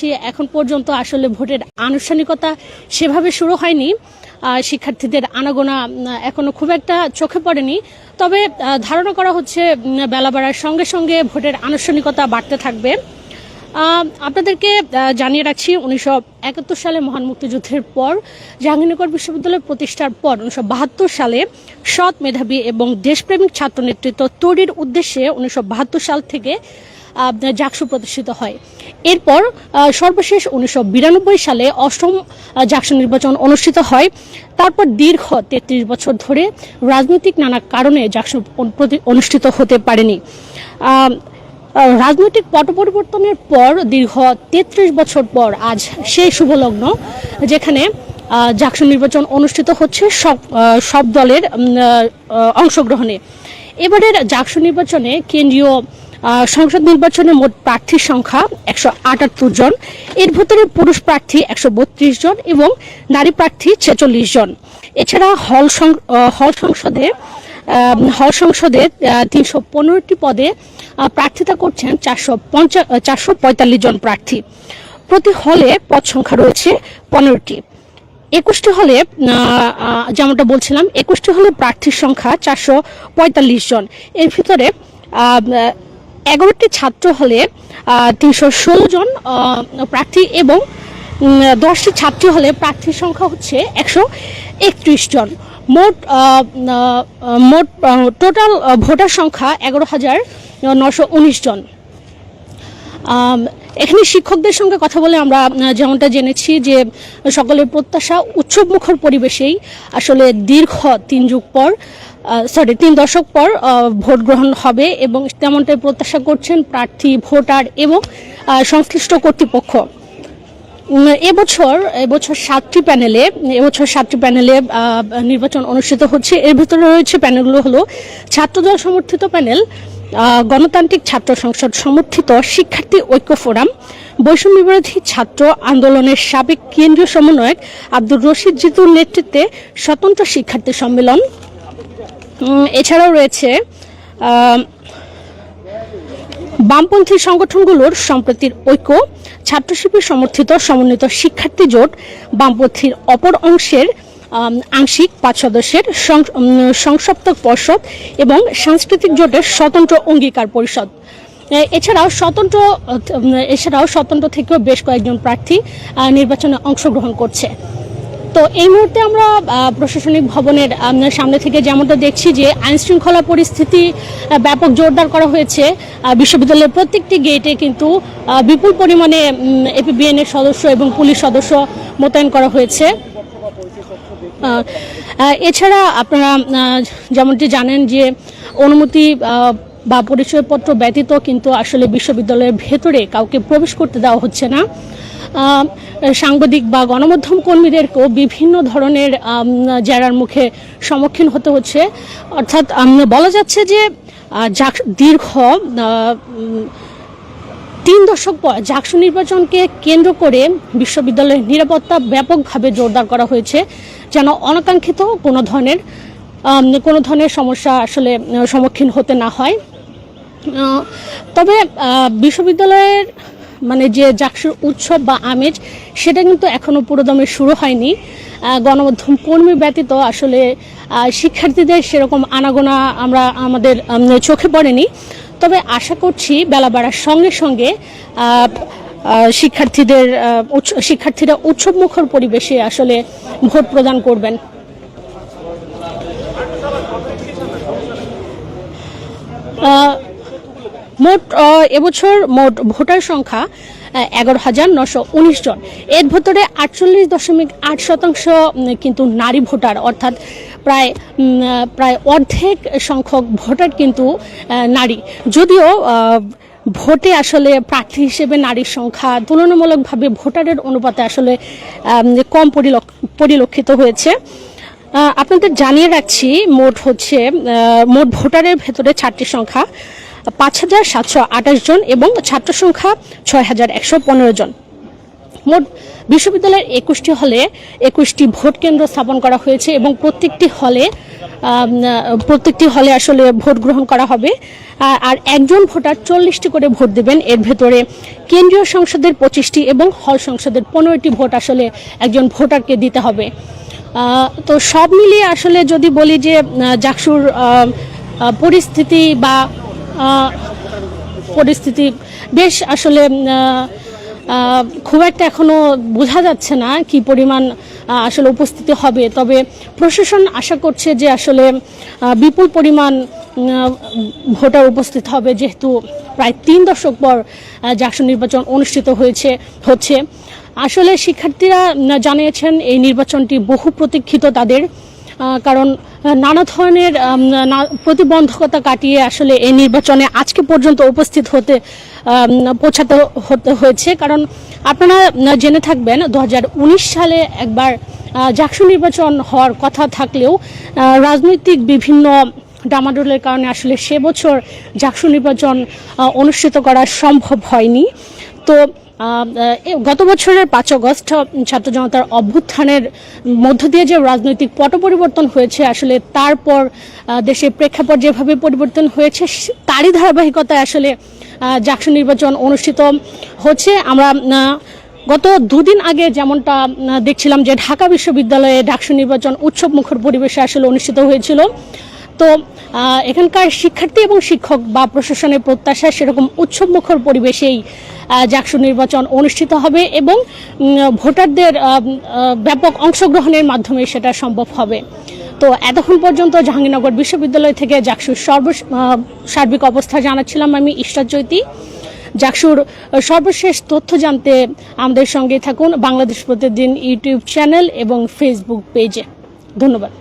ছি, এখন পর্যন্ত আসলে ভোটের আনুষ্ঠানিকতা সেভাবে শুরু হয়নি। শিক্ষার্থীদের আনাগোনা এখনও খুব একটা চোখে পড়েনি। তবে ধারণা করা হচ্ছে বেলা বাড়ার সঙ্গে সঙ্গে ভোটের আনুষ্ঠানিকতা বাড়তে থাকবে। আপনাদেরকে জানিয়ে রাখছি উনিশশো একাত্তর সালে মহান মুক্তিযুদ্ধের পর জাহাঙ্গীরনগর বিশ্ববিদ্যালয় প্রতিষ্ঠার পর উনিশশো বাহাত্তর সালে সৎ মেধাবী এবং দেশপ্রেমিক ছাত্র নেতৃত্ব তৈরির উদ্দেশ্যে উনিশশো বাহাত্তর সাল থেকে জাকসু প্রতিষ্ঠিত হয়। এরপর সর্বশেষ উনিশশো বিরানব্বই সালে অষ্টম জাকসু নির্বাচন অনুষ্ঠিত হয়। তারপর দীর্ঘ তেত্রিশ বছর ধরে রাজনৈতিক নানা কারণে জাকসু অনুষ্ঠিত হতে পারেনি। রাজনৈতিক পট পরিবর্তনের পর দীর্ঘ তেত্রিশ বছর পর আজ সেই শুভলগ্ন, যেখানে জাকসু নির্বাচন অনুষ্ঠিত হচ্ছে সব সব দলের অংশগ্রহণে। এবারের জাকসু নির্বাচনে কেন্দ্রীয় সংসদ নির্বাচনে মোট প্রার্থীর সংখ্যা একশো আটাত্তর জন। এর ভেতরে পুরুষ প্রার্থী একশো বত্রিশ জন এবং নারী প্রার্থী ছেচল্লিশ জন। এছাড়া হল হল সংসদে হল সংসদে তিনশো পনেরোটি পদে প্রার্থিতা করছেন চারশো পঞ্চা চারশো পঁয়তাল্লিশ জন প্রার্থী। প্রতি হলে পদ সংখ্যা রয়েছে পনেরোটি। একুশটি হলে যেমনটা বলছিলাম, একুশটি হলে প্রার্থীর সংখ্যা চারশো পঁয়তাল্লিশ জন। এর ভিতরে এগারোটি ছাত্র হলে তিনশো ষোলো জন প্রার্থী এবং দশটি ছাত্রী হলে প্রার্থীর সংখ্যা হচ্ছে একশো একত্রিশ জন। মোট মোট টোটাল ভোটার সংখ্যা এগারো হাজার নশো উনিশ জন। এখানে শিক্ষকদের সঙ্গে কথা বলে আমরা যেমনটা জেনেছি যে সকলের প্রত্যাশা উৎসবমুখর পরিবেশেই আসলে দীর্ঘ তিন যুগ পর সরি তিন দশক পর ভোট গ্রহণ হবে এবং তেমনটাই প্রত্যাশা করছেন প্রার্থী, ভোটার এবং সংশ্লিষ্ট কর্তৃপক্ষ। এবছর এবছর সাতটি প্যানেলে, এবছর সাতটি প্যানেলে নির্বাচন অনুষ্ঠিত হচ্ছে। এর ভিতরে রয়েছে প্যানেলগুলো হলো ছাত্রদল সমর্থিত প্যানেল গণতান্ত্রিক ছাত্র সংসদ সমর্থিত শিক্ষার্থী ঐক্য ফোরাম, বৈষম্য বিরোধী ছাত্র আন্দোলনের সাবেক কেন্দ্রীয় সমন্বয়ক আব্দুর রশিদ জিতুর নেতৃত্বে স্বতন্ত্র শিক্ষার্থী সম্মেলন এছাড়াও রয়েছে বামপন্থী সংগঠনগুলোর সম্প্রতির ঐক্য ছাত্র শিবির সমর্থিত সমন্বিত শিক্ষার্থী জোট বামপন্থীর অপর অংশের আংশিক পাঁচ সদস্যের সং- উম, সংসপ্তক পর্ষদ এবং সাংস্কৃতিক জোটের স্বতন্ত্র অঙ্গীকার পরিষদ। এছাড়াও স্বতন্ত্র এছাড়াও স্বতন্ত্র থেকেও বেশ কয়েকজন প্রার্থী নির্বাচনে অংশগ্রহণ করছে। তো এই মুহূর্তে আমরা প্রশাসনিক ভবনের সামনে থেকে যেমনটা দেখছি যে আইন শৃঙ্খলা পরিস্থিতি ব্যাপক জোরদার করা হয়েছে। বিশ্ববিদ্যালয়ের প্রত্যেকটি গেটে কিন্তু বিপুল পরিমাণে এপিবিএন এর সদস্য এবং পুলিশ সদস্য মোতায়েন করা হয়েছে। এছাড়া আপনারা যেমনটি জানেন যে অনুমতি বা পরিচয়পত্র ব্যতীত কিন্তু আসলে বিশ্ববিদ্যালয়ের ভেতরে কাউকে প্রবেশ করতে দেওয়া হচ্ছে না। সাংবাদিক বা গণমাধ্যম কর্মীদেরকেও বিভিন্ন ধরনের জেরার মুখে সম্মুখীন হতে হচ্ছে। অর্থাৎ বলা যাচ্ছে যে দীর্ঘ তিন দশক পর জাকসু নির্বাচনকে কেন্দ্র করে বিশ্ববিদ্যালয়ের নিরাপত্তা ব্যাপকভাবে জোরদার করা হয়েছে, যেন অনাকাঙ্ক্ষিত কোনো ধরনের কোনো ধরনের সমস্যা আসলে সম্মুখীন হতে না হয়। তবে বিশ্ববিদ্যালয়ের মানে যে জাকসুর উৎসব বা আমেজ সেটা কিন্তু এখনও পুরোদমে শুরু হয়নি। গণমাধ্যম কর্মী ব্যতীত আসলে শিক্ষার্থীদের সেরকম আনাগোনা আমরা আমাদের চোখে পড়েনি। তবে আশা করছি বেলা বাড়ার সঙ্গে সঙ্গে শিক্ষার্থীদের শিক্ষার্থীরা উৎসব মুখর পরিবেশে আসলে ভোট প্রদান করবেন। আহ, মোট এবছর মোট ভোটার সংখ্যা এগারো হাজার নশো উনিশ জন। এর ভেতরে আটচল্লিশ দশমিক আট শতাংশ কিন্তু নারী ভোটার, অর্থাৎ প্রায় প্রায় অর্ধেক সংখ্যক ভোটার কিন্তু নারী। যদিও ভোটে আসলে প্রার্থী হিসেবে নারীর সংখ্যা তুলনামূলকভাবে ভোটারের অনুপাতে আসলে কম পরিলক- পরিলক্ষিত হয়েছে। আপনাদের জানিয়ে রাখছি, মোট হচ্ছে মোট ভোটারের ভেতরে ছাত্রীর সংখ্যা। পাঁচ হাজার সাতশো আঠাশ জন এবং ছাত্র সংখ্যা ছয় হাজার একশো পনেরো জন। মোট বিশ্ববিদ্যালয়ের একুশটি হলে একুশটি ভোট কেন্দ্র স্থাপন করা হয়েছে এবং প্রত্যেকটি হলে প্রত্যেকটি হলে আসলে ভোট গ্রহণ করা হবে। আর একজন ভোটার চল্লিশটি করে ভোট দেবেন। এর ভেতরে কেন্দ্রীয় সংসদের পঁচিশটি এবং হল সংসদের পনেরোটি ভোট আসলে একজন ভোটারকে দিতে হবে। তো সব মিলিয়ে আসলে যদি বলি যে জাকসুর পরিস্থিতি বা পরিস্থিতি বেশ আসলে খুব একটা এখনও বোঝা যাচ্ছে না কি পরিমাণ আসলে উপস্থিতি হবে। তবে প্রশাসন আশা করছে যে আসলে বিপুল পরিমাণ ভোটার উপস্থিত হবে। যেহেতু প্রায় তিন দশক পর আহ, নির্বাচন অনুষ্ঠিত হয়েছে হচ্ছে। আসলে শিক্ষার্থীরা জানিয়েছেন এই নির্বাচনটি বহু প্রতীক্ষিত তাদের। কারণ নানা ধরনের প্রতিবন্ধকতা কাটিয়ে আসলে এই নির্বাচনে আজকে পর্যন্ত উপস্থিত হতে পৌঁছাতে হতে হয়েছে। কারণ আপনারা জেনে থাকবেন, দু হাজার উনিশ সালে একবার জাকসু নির্বাচন হওয়ার কথা থাকলেও রাজনৈতিক বিভিন্ন ডামাডোলের কারণে আসলে সে বছর জাকসু নির্বাচন অনুষ্ঠিত করা সম্ভব হয়নি। তো গত বছরের পাঁচ অগস্ট ছাত্র জনতার অভ্যুত্থানের মধ্য দিয়ে যে রাজনৈতিক পট পরিবর্তন হয়েছে, আসলে তারপর দেশের প্রেক্ষাপট যেভাবে পরিবর্তন হয়েছে তারই ধারাবাহিকতায় আসলে জাকসু নির্বাচন অনুষ্ঠিত হচ্ছে। আমরা গত দুদিন আগে যেমনটা দেখছিলাম যে ঢাকা বিশ্ববিদ্যালয়ে ডাকসু নির্বাচন উৎসব মুখর পরিবেশে আসলে অনুষ্ঠিত হয়েছিল। তো এখানকার শিক্ষার্থী এবং শিক্ষক বা প্রশাসনের প্রত্যাশা সেরকম উৎসব মুখর পরিবেশেই জাকসু নির্বাচন অনুষ্ঠিত হবে এবং ভোটারদের ব্যাপক অংশগ্রহণের মাধ্যমে সেটা সম্ভব হবে। তো এতক্ষণ পর্যন্ত জাহাঙ্গীরনগর বিশ্ববিদ্যালয় থেকে জাকসুর সর্ব সার্বিক অবস্থা জানাচ্ছিলাম আমি, ঈশ্বর জ্যোতি জাকসুর সর্বশেষ তথ্য জানতে আমাদের সঙ্গে থাকুন বাংলাদেশ প্রতিদিন ইউটিউব চ্যানেল এবং ফেসবুক পেজে। ধন্যবাদ।